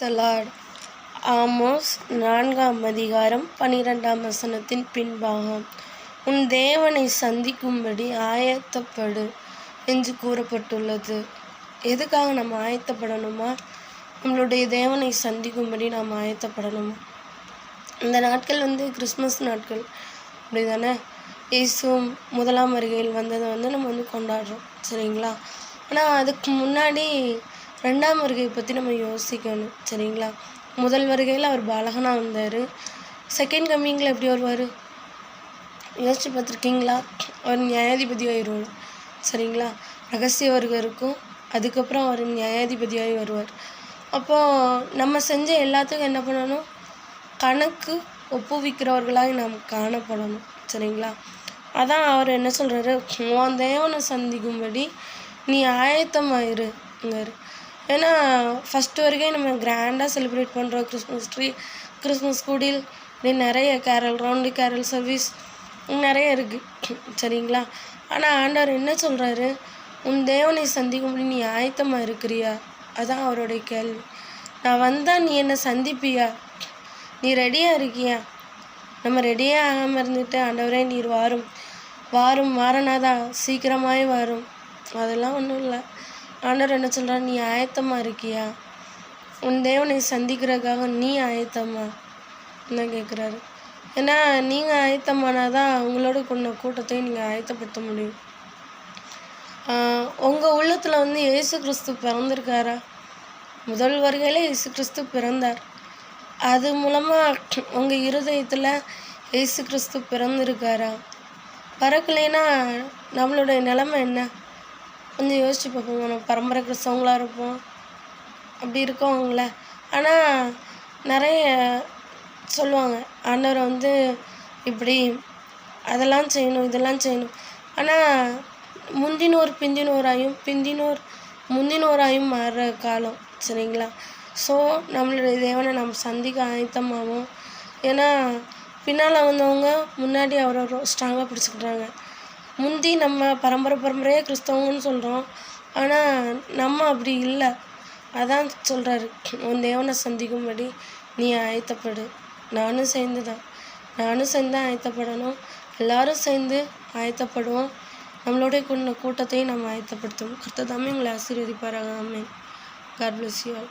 தலாட் Amos நான்காம் அதிகாரம் பனிரெண்டாம் வசனத்தின் பின்பாகம். உன் தேவனை சந்திக்கும்படி ஆயத்தப்படு என்று கூறப்பட்டுள்ளது. எதுக்காக நம்ம ஆயத்தப்படணுமா? நம்மளுடைய தேவனை சந்திக்கும்படி நாம் ஆயத்தப்படணுமா? இந்த நாட்கள் வந்து கிறிஸ்மஸ் நாட்கள். அப்படி தானே இயேசு முதலாம் வருகையில் வந்ததை வந்து நம்ம வந்து கொண்டாடுறோம். சரிங்களா? ஆனால் அதுக்கு முன்னாடி ரெண்டாம் வருகையை பற்றி நம்ம யோசிக்கணும் சரிங்களா? முதல் வருகையில் அவர் பாலகனாக வந்தார். செகண்ட் கம்மிங்கில் எப்படி வருவார்? யோசிச்சு பார்த்துருக்கீங்களா? அவர் நியாயாதிபதி ஆயிடுவார் சரிங்களா? ரகசிய வருகை இருக்கும். அதுக்கப்புறம் அவர் நியாயாதிபதியாகி வருவார். அப்போது நம்ம செஞ்ச எல்லாத்துக்கும் என்ன பண்ணணும்? கணக்கு ஒப்புவிக்கிறவர்களாக நாம் காணப்படணும் சரிங்களா? அதான் அவர் என்ன சொல்கிறாரு உன் தேவனை சந்திக்கும்படி நீ ஆயத்தமாயிருங்காரு ஏன்னா ஃபஸ்ட்டு வரைக்கும் நம்ம கிராண்டாக செலிப்ரேட் பண்ணுறோம் கிறிஸ்மஸ் ட்ரீ கிறிஸ்மஸ் குடில் இப்படி நிறைய கேரல் ரவுண்டு கேரல் சர்வீஸ் நிறைய இருக்குது சரிங்களா? ஆனால் ஆண்டவர் என்ன சொல்கிறாரு உன் தேவனை சந்திக்கும்படி நீ ஆயத்தமாக இருக்கிறியா? அதான் அவருடைய கேள்வி. நான் வந்தால் நீ என்னை சந்திப்பியா? நீ ரெடியாக இருக்கியா? நம்ம ரெடியாக ஆகாமல் இருந்துட்டு ஆண்டவரே நீர் வாரும். வாரும் மாறனாதா சீக்கிரமாய் வரும். அதெல்லாம் ஒன்றும் இல்லை. ஆண்டவர் என்ன சொல்கிறார் நீ ஆயத்தமாக இருக்கியா? உன் தேவனை சந்திக்கிறதுக்காக நீ ஆயத்தமா? என்ன கேட்குறாரு ஏன்னா நீங்கள் ஆயத்தமானால் தான் உங்களோட கொண்ட கூட்டத்தை நீங்கள் ஆயத்தப்படுத்த முடியும். உங்கள் உள்ளத்தில் வந்து இயேசு கிறிஸ்து பிறந்திருக்காரா? முதல் வருகையில் இயேசு கிறிஸ்து பிறந்தார். அது மூலமாக உங்கள் இருதயத்தில் இயேசு கிறிஸ்து பிறந்திருக்காரா? பிறக்கலைன்னா நம்மளுடைய நிலமை என்ன? கொஞ்சம் யோசிச்சு பார்ப்போம். நம்ம பரம்பரை கிறிஸ்தவங்களாக இருப்போம். அப்படி இருக்கவங்கள. ஆனால் நிறைய சொல்லுவாங்க ஆண்டவர் வந்து இப்படி அதெல்லாம் செய்யணும் இதெல்லாம் செய்யணும். ஆனால் முந்தினோர் பிந்தினோராயும் பிந்தினோர் முந்தினோராயும் மாறுற காலம் சரிங்களா? ஸோ நம்மளுடைய தேவனை நம்ம சந்திக்க ஆயத்தமாகும் ஏன்னா பின்னால் வந்தவங்க முன்னாடி அவரை ஸ்ட்ராங்காக பிடிச்சிக்கிட்டாங்க. முந்தி நம்ம பரம்பரை பரம்பரையாக கிறிஸ்தவங்கன்னு சொல்கிறோம் ஆனால் நம்ம அப்படி இல்லை. அதான் சொல்கிறாரு உன் தேவனை சந்திக்கும்படி நீ ஆயத்தப்படு. நானும் சேர்ந்து தான் நானும் சேர்ந்து தான் ஆயத்தப்படணும். எல்லாரும் சேர்ந்து ஆயத்தப்படுவோம். நம்மளுடைய கொண்ட கூட்டத்தையும் நம்ம ஆயத்தப்படுத்துவோம். கர்த்ததாமே உங்களை ஆசீர்வதிப்பாராக. ஆமேன். God bless you all